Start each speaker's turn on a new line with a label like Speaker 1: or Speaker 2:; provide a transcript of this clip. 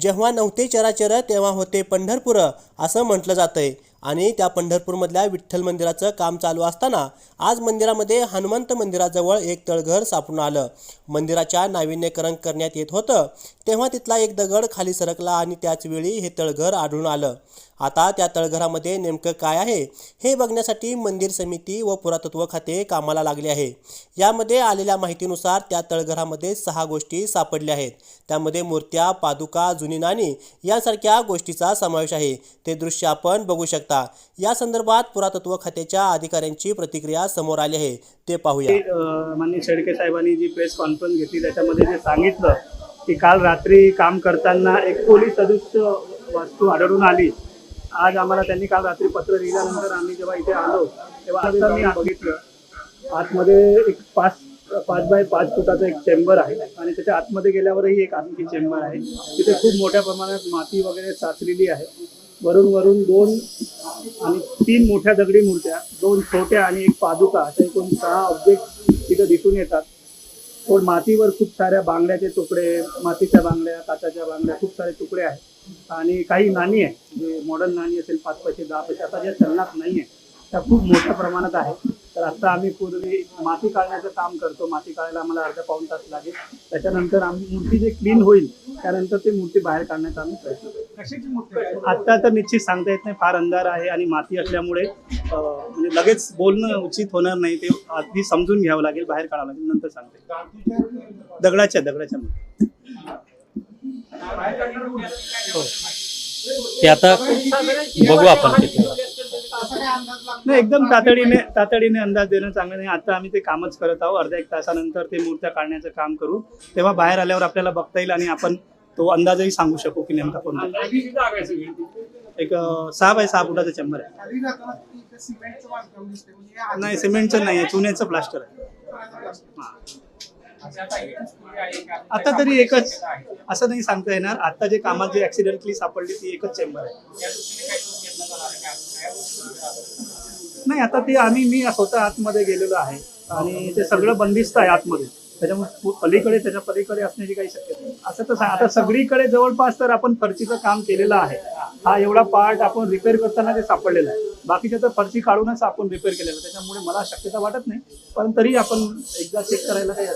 Speaker 1: जेव्हा नव्हते चराचर तेव्हा होते पंढरपूर असं म्हटलं जातंय. आणि त्या पंढरपूरमधल्या विठ्ठल मंदिराचं काम चालू असताना आज मंदिरामध्ये हनुमंत मंदिराजवळ एक तळघर सापडून आलं. मंदिराच्या नाविन्यकरण करण्यात येत होतं तेव्हा तिथला एक दगड खाली सरकला आणि त्याच वेळी हे तळघर आढळून आलं. आता त्या तळघरामध्ये नेमकं काय आहे हे बघण्यासाठी मंदिर समिती व पुरातत्व खाते कामाला लागले आहे. यामध्ये आलेल्या माहितीनुसार त्या तळघरामध्ये सहा गोष्टी सापडल्या आहेत. त्यामध्ये मूर्त्या पादुका जुनी नाणी यासारख्या गोष्टीचा समावेश आहे. ते दृश्य आपण बघू शकता. या संदर्भात पुरातत्व खात्याच्या अधिकाऱ्यांची प्रतिक्रिया समोर आली आहे. ते पाहूया.
Speaker 2: माननीय शेळके साहेबांनी जी प्रेस कॉन्फरन्स घेतली त्याच्यामध्ये जे सांगितलं की काल रात्री काम करताना एक पोलीस सदस्य वस्तू आढळून आली. आज आम्हाला त्यांनी काल रात्री पत्र लिहिल्यानंतर आम्ही जेव्हा इथे आलो तेव्हा मी बघितलं. आतमध्ये एक पाच पाच बाय पाच फुटाचा एक चेंबर आहे आणि त्याच्या आतमध्ये गेल्यावरही एक आणखी चेंबर आहे. तिथे खूप मोठ्या प्रमाणात माती वगैरे साचलेली आहे. वरून वरून दोन आणि तीन मोठ्या दगडी मूर्त्या दोन छोट्या आणि एक पादुका अशा एकूण सहा ऑब्जेक्ट तिथं दिसून येतात. पण मातीवर खूप साऱ्या बांगड्याचे तुकडे मातीच्या बांगड्या काचाच्या बांगड्या खूप सारे तुकडे आहेत. आणि काही नाणी आहे जे मॉडर्न नाणी असेल पाच पैसे दहा पैसे आता ज्या चलनात नाही आहे त्या खूप मोठ्या प्रमाणात आहे तर आता आम्ही पूर्वी माती काढण्याचं काम करतो. माती काढायला आम्हाला अर्धा पाऊण तास लागेल. त्याच्यानंतर आम्ही मूर्ती जे क्लीन होईल त्यानंतर ती मूर्ती बाहेर काढण्याचा आम्ही प्रयत्न करू आता तर निश्चित सांगता येत नाही. फार अंधार आहे आणि माती असल्यामुळे म्हणजे लगेच बोलणं उचित होणार नाही. ते आधी समजून घ्यावं लागेल बाहेर काढावं लागेल नंतर सांगते. दगडाच्या दगडाच्या मूर्ती. हो.
Speaker 3: ते आता बघू आपण
Speaker 2: नाही एकदम तातडीने तातडीने अंदाज देणं चांगलं नाही. आता आम्ही ते कामच करत आहोत. अर्ध्या एक तासानंतर ते मूर्त्या काढण्याचं काम करू. तेव्हा बाहेर आल्यावर आपल्याला बघता येईल आणि आपण तो अंदाजही सांगू शकू की नेमका कोणता एक सहा बाय सहा फुटाचा चंबर आहे. नाही सिमेंटचं नाही आहे चुन्याचं प्लास्टर आहे. हा. आता तरी एकच असं नाही सांगता येणार. आता जे कामात जे ऍक्सिडेंटली सापडली ती एकच चेंबर आहे. नाही आता ते आम्ही मी स्वतः आतमध्ये गेलेलो आहे. आणि ते सगळं बंदिस्त आहे आतमध्ये. त्याच्यामुळे पलीकडे त्याच्या पलीकडे असण्याची काही शक्यता नाही. असं तर आता सगळीकडे जवळपास तर आपण फरशीचं काम केलेलं आहे. हा एवढा पार्ट आपण रिपेअर करताना ते सापडलेला आहे. बाकीच्या तर फरशी काढूनच आपण रिपेअर केलेलं आहे. त्याच्यामुळे मला शक्यता वाटत नाही पण तरी आपण एकदा चेक करायला काही